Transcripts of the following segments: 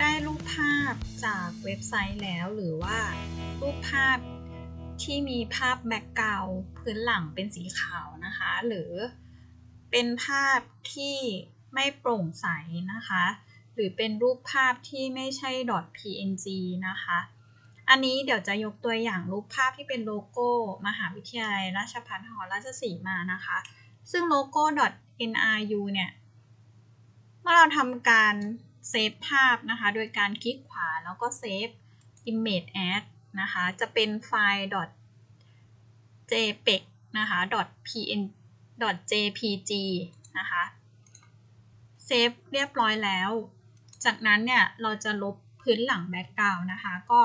ได้รูปภาพจากเว็บไซต์แล้วหรือว่า รูปภาพที่มีภาพแบ็กกราวด์พื้นหลังเป็นสีขาวนะคะ หรือเป็นภาพที่ไม่โปร่งใสนะคะ หรือเป็นรูปภาพที่ไม่ใช่ .png นะคะ อันนี้เดี๋ยวจะยกตัวอย่างรูปภาพที่เป็นโลโก้ มหาวิทยาลัยราชภัฏนครราชสีมานะคะ ซึ่งโลโก้ .nru เนี่ย เมื่อเราทำการ เซฟภาพนะคะ โดยการคลิกขวาแล้วก็เซฟ image as นะคะ จะเป็นไฟล์ .jpeg นะคะ .pn .jpg นะคะเซฟเรียบร้อยแล้ว จากนั้นเนี่ยเราจะลบพื้นหลังแบ็กกราวน์นะคะ ก็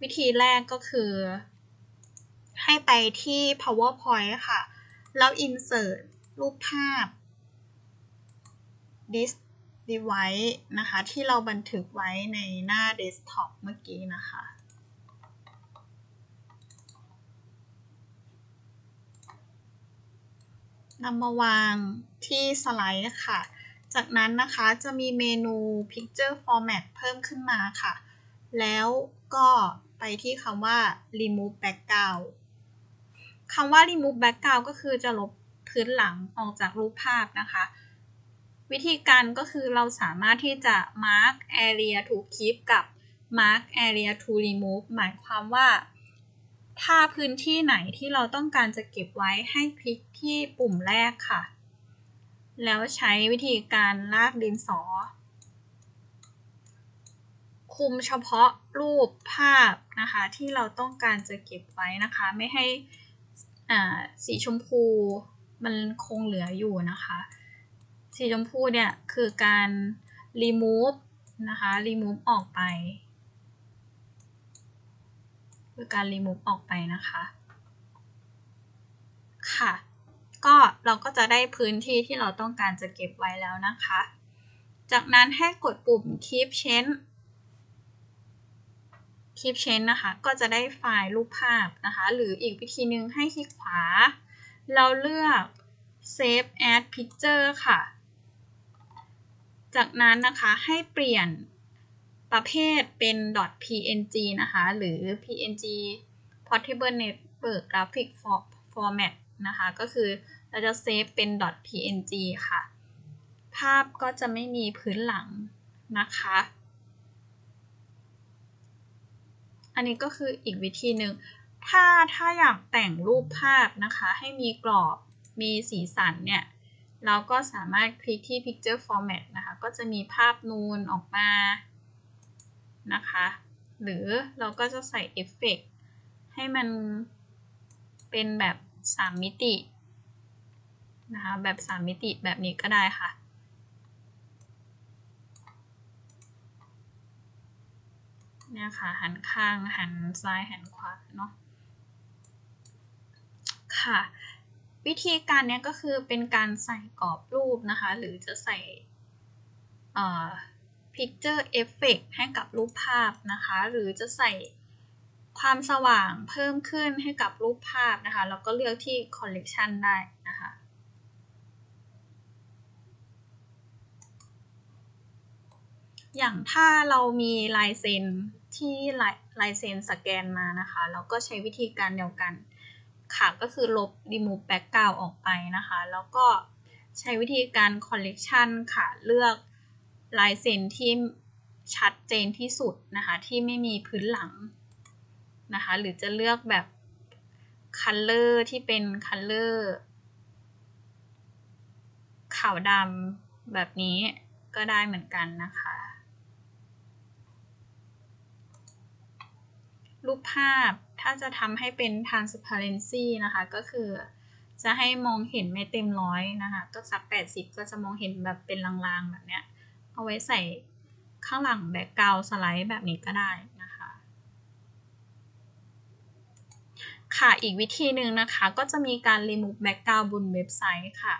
วิธีแรกก็คือ ให้ไปที่ powerpoint ค่ะ แล้ว insert รูปภาพ this device นะคะ ที่เราบันทึกไว้ในหน้า desktop เมื่อกี้นะคะ นำมาวางที่สไลด์ค่ะ จากนั้นนะคะจะมีเมนู Picture Format เพิ่มขึ้นมาค่ะ แล้วก็ไปที่คำว่า Remove Background คำว่า Remove Background ก็คือจะลบพื้นหลังออกจากรูปภาพนะคะ วิธีการก็คือเราสามารถที่จะ Mark Area to Keep กับ Mark Area to Remove หมายความว่า ถ้าพื้นที่ไหนที่เราต้องการจะเก็บไว้ให้คลิกที่ปุ่มแรกค่ะ แล้วใช้วิธีการลากดินสอ คุมเฉพาะรูปภาพนะคะที่เราต้องการจะเก็บไว้นะคะ ไม่ให้สีชมพูมันคงเหลืออยู่นะคะ สีชมพูเนี่ยคือการ remove นะคะ remove ออกไป คือการ remove ออกไปนะคะ ค่ะ ก็เราก็จะได้พื้นที่ที่เราต้องการจะเก็บไว้แล้วนะคะ จากนั้นให้กดปุ่ม keep change keep change นะคะ ก็จะได้ไฟล์รูปภาพนะคะ หรืออีกวิธีหนึ่งให้คลิกขวา เราเลือก save as picture ค่ะ จากนั้นนะคะให้เปลี่ยนประเภทเป็น .png นะคะ หรือ png portable network graphic format นะคะ ก็คือเราจะเซฟเป็น .png ค่ะ ภาพก็จะไม่มีพื้นหลังนะคะ อันนี้ก็คืออีกวิธีหนึ่ง ถ้าถ้าอยากแต่งรูปภาพนะคะ ให้มีกรอบ มีสีสันเนี่ย เราก็สามารถคลิกที่ picture format นะคะ ก็จะมีภาพนูนออกมานะคะ หรือเราก็จะใส่เอฟเฟกให้มันเป็นแบบ 3 มิตินะคะ แบบ 3 มิติแบบนี้ก็ได้ค่ะ เนี่ยค่ะ หันข้าง หันซ้าย หันขวา เนาะค่ะ วิธีการนี้ก็คือเป็นการใส่กรอบรูปนะคะ หรือจะใส่ Picture Effect ให้กับรูปภาพนะคะ หรือจะใส่ความสว่างเพิ่มขึ้นให้กับรูปภาพนะคะ แล้วก็เลือกที่ Collection ได้นะคะอย่างถ้าเรามีลายเซ็นที่ลายลายเซ็นสแกนมานะคะแล้วก็ใช้วิธีการเดียวกัน ค่ะก็คือลบ remove background ออกไปนะคะ แล้วก็ใช้วิธีการ collection ค่ะ เลือกลายเซ็นที่ชัดเจนที่สุดนะคะ ที่ไม่มีพื้นหลังนะคะ หรือจะเลือกแบบ color ที่เป็น color ขาวดำแบบนี้ก็ได้เหมือนกันนะคะ รูปภาพ ถ้าจะทำให้เป็น transparency นะคะ ก็คือจะให้มองเห็นไม่เต็มร้อยนะคะ ก็สัก 80 ก็จะมองเห็นแบบเป็นลางๆ แบบเนี้ย เอาไว้ใส่ข้างหลังแบ็กกราวสไลด์แบบนี้ก็ได้นะคะ ค่ะ อีกวิธีหนึ่งนะคะ ก็จะมีการ remove background บนเว็บไซต์ค่ะ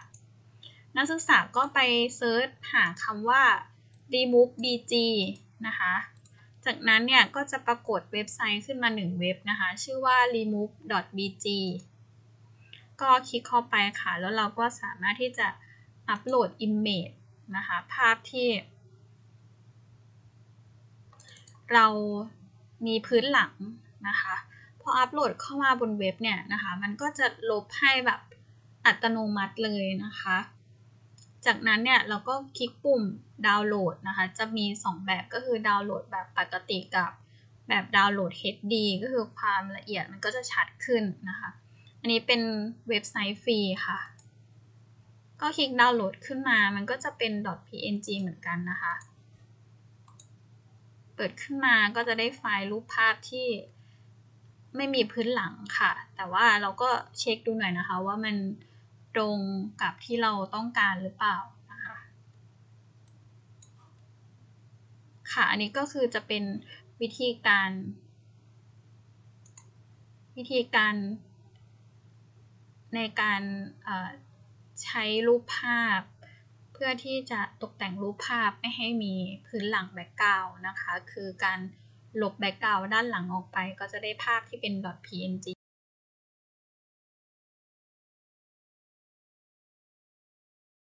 นักศึกษาก็ไปเซิร์ชหาคำว่า remove bg นะคะ จากนั้นเนี่ยก็จะปรากฏเว็บไซต์ขึ้นมาหนึ่งเว็บนะคะ ชื่อว่า remove.bg ก็คลิกเข้าไปค่ะ แล้วเราก็สามารถที่จะอัปโหลด image นะคะ ภาพที่ เรามีพื้นหลังนะคะพออัปโหลดเข้ามาบนเว็บเนี่ยนะคะ มันก็จะลบให้แบบอัตโนมัติเลยนะคะ จากนั้นเนี่ยเราก็คลิกปุ่มดาวน์โหลดนะคะ จะมี 2 แบบก็คือดาวน์โหลดแบบปกติกับแบบดาวน์โหลด HD ก็คือความละเอียดมันก็จะชัดขึ้นนะคะ อันนี้เป็นเว็บไซต์ฟรีค่ะ ก็คลิกดาวน์โหลดขึ้นมา มันก็จะเป็น .png เหมือนกันนะคะ เปิดขึ้นมาก็จะได้ไฟล์รูปภาพที่ไม่มีพื้นหลังค่ะ แต่ว่าเราก็เช็คดูหน่อยนะคะว่ามัน ตรงกับที่เราต้องการหรือเปล่านะคะค่ะ อันนี้ก็คือจะเป็นวิธีการ วิธีการ ในการใช้รูปภาพ เพื่อที่จะตกแต่งรูปภาพไม่ให้มีพื้นหลังแบ็กกราวนะคะ คือการลบแบ็กกราวด้านหลังออกไปก็จะได้ภาพที่เป็น .png